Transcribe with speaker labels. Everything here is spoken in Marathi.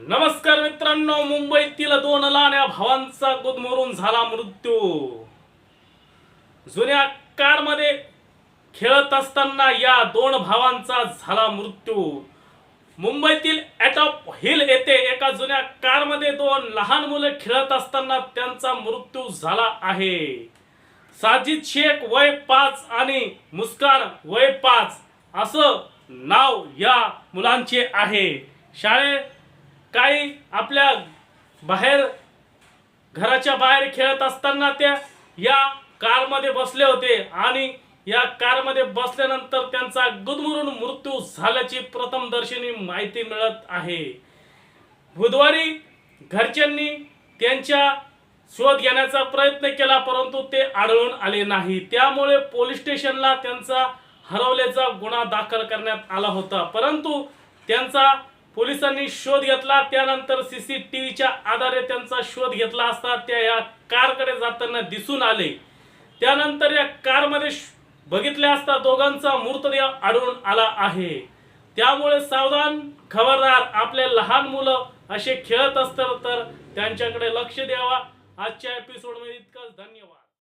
Speaker 1: नमस्कार मित्रांनो मुंबईतील दोन लहान्या भावांचा गुदमरून झाला मृत्यू. जुन्या कारमध्ये खेळत असताना या दोन भावांचा झाला मृत्यू. मुंबईतील ॲटॉप हिल येथे एका जुन्या कारमध्ये दोन लहान मुले खेळत असताना त्यांचा मृत्यू झाला आहे. साजिद शेख वय पाच आणि मुस्कान वय पाच असं नाव या मुलांचे आहे. शाळे काही आपल्या बाहेर घराच्या बाहेर खेळत असताना त्या या कारमध्ये बसले होते आणि या कारमध्ये बसल्यानंतर त्यांचा गुदमरून मृत्यू झाल्याची प्रथमदर्शनी माहिती मिळत आहे. बुधवारी घरच्यांनी त्यांच्या शोध घेण्याचा प्रयत्न केला परंतु ते आढळून आले नाही. त्यामुळे पोलीस स्टेशनला त्यांचा हरवल्याचा गुन्हा दाखल करण्यात आला होता. परंतु त्यांचा पोलिसांनी शोध घेतला त्यानंतर सीसीटीव्हीच्या आधारे त्यांचा शोध घेतला असता त्या या कारकडे जाताना दिसून आले. त्यानंतर या कारमध्ये बघितले असता दोघांचा मृतदेह आढळून आला आहे. त्यामुळे सावधान खबरदार आपले लहान मुलं असे खेळत असतात तर त्यांच्याकडे लक्ष द्यावा. आजच्या एपिसोडमध्ये इतकंच. धन्यवाद.